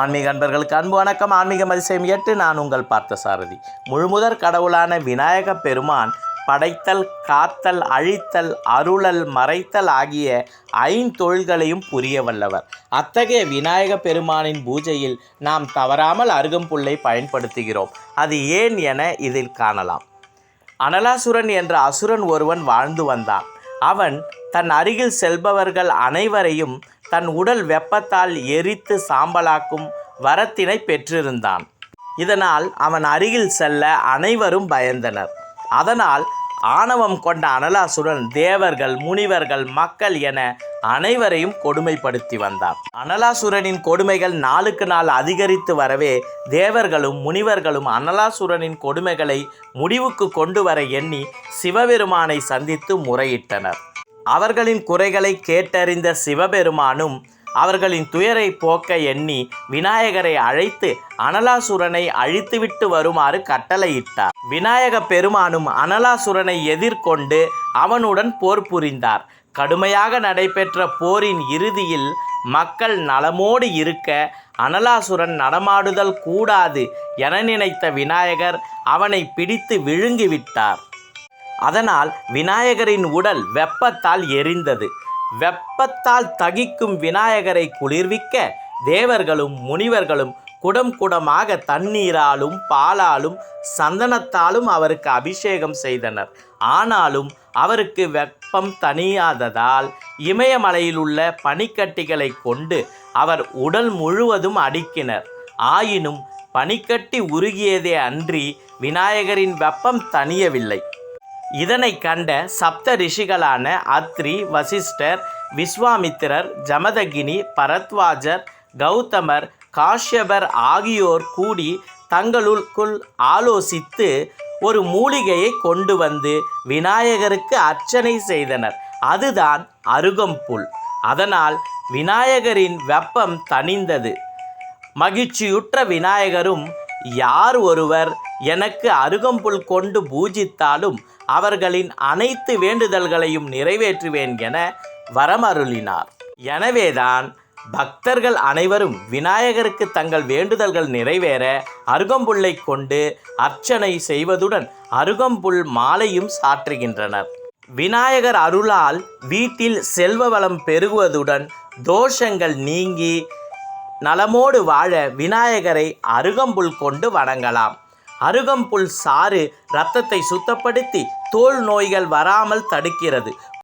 ஆன்மீக அன்பர்களுக்கு அன்பு வணக்கம். ஆன்மீக அதிசயம் எட்டு நான் உங்கள் பார்த்த சாரதி முழுமுதற் கடவுளான விநாயக பெருமான் படைத்தல் காத்தல் அழித்தல் அருளல் மறைத்தல் ஆகிய ஐந்தொழில்களையும் புரிய வல்லவர். அத்தகைய விநாயக பெருமானின் பூஜையில் நாம் தவறாமல் அருகம்புல்லை பயன்படுத்துகிறோம். அது ஏன் என இதில் காணலாம். அனலாசுரன் என்ற அசுரன் ஒருவன் வாழ்ந்து வந்தான். அவன் தன் அருகில் செல்பவர்கள் அனைவரையும் தன் உடல் வெப்பத்தால் எரித்து சாம்பலாக்கும் வரத்தினை பெற்றிருந்தான். இதனால் அவன் அருகில் செல்ல அனைவரும் பயந்தனர். அதனால் ஆணவம் கொண்ட அனலாசுரன் தேவர்கள் முனிவர்கள் மக்கள் என அனைவரையும் கொடுமைப்படுத்தி வந்தான். அனலாசுரனின் கொடுமைகள் நாளுக்கு நாள் அதிகரித்து வரவே தேவர்களும் முனிவர்களும் அனலாசுரனின் கொடுமைகளை முடிவுக்கு கொண்டு வர எண்ணி சிவபெருமானை சந்தித்து முறையிட்டனர். அவர்களின் குறைகளை கேட்டறிந்த சிவபெருமானும் அவர்களின் துயரை போக்க எண்ணி விநாயகரை அழைத்து அனலாசுரனை அழித்துவிட்டு வருமாறு கட்டளையிட்டார். விநாயக பெருமானும் அனலாசுரனை எதிர்கொண்டு அவனுடன் போர் புரிந்தார். கடுமையாக நடைபெற்ற போரின் இறுதியில் மக்கள் நலமோடு இருக்க அனலாசுரன் நடமாடுதல் கூடாது என நினைத்த விநாயகர் அவனை பிடித்து விழுங்கிவிட்டார். அதனால் விநாயகரின் உடல் வெப்பத்தால் எரிந்தது. வெப்பத்தால் தகிக்கும் விநாயகரை குளிர்விக்க தேவர்களும் முனிவர்களும் குடம் குடமாக தண்ணீராலும் பாலாலும் சந்தனத்தாலும் அவருக்கு அபிஷேகம் செய்தனர். ஆனாலும் அவருக்கு வெப்பம் தணியாததால் இமயமலையில் உள்ள பனிக்கட்டிகளை கொண்டு அவர் உடல் முழுவதும் அடுக்கினர். ஆயினும் பனிக்கட்டி உருகியதே அன்றி விநாயகரின் வெப்பம் தணியவில்லை. இதனை கண்ட சப்த ரிஷிகளான அத்ரி வசிஷ்டர் விஸ்வாமித்திரர் ஜமதகினி பரத்வாஜர் கௌதமர் காஷ்யபர் ஆகியோர் கூடி தங்களுக்குள் ஆலோசித்து ஒரு மூலிகையை கொண்டு வந்து விநாயகருக்கு அர்ச்சனை செய்தனர். அதுதான் அருகம்புல். அதனால் விநாயகரின் வெப்பம் தணிந்தது. மகிழ்ச்சியுற்ற விநாயகரும் யார் ஒருவர் எனக்கு அருகம்புல் கொண்டு பூஜித்தாலும் அவர்களின் அனைத்து வேண்டுதல்களையும் நிறைவேற்றுவேன் என வரமருளினார். எனவேதான் பக்தர்கள் அனைவரும் விநாயகருக்கு தங்கள் வேண்டுதல்கள் நிறைவேற அருகம்புல்லை கொண்டு அர்ச்சனை செய்வதுடன் அருகம்புல் மாலையும் சாற்றுகின்றனர். விநாயகர் அருளால் வீட்டில் செல்வ வளம் பெருகுவதுடன் தோஷங்கள் நீங்கி நலமோடு வாழ விநாயகரை அருகம்புல் கொண்டு வணங்கலாம். அருகம்புல் சாறு இரத்தத்தை சுத்தப்படுத்தி தோல் நோய்கள் வராமல் தடுக்கிறது.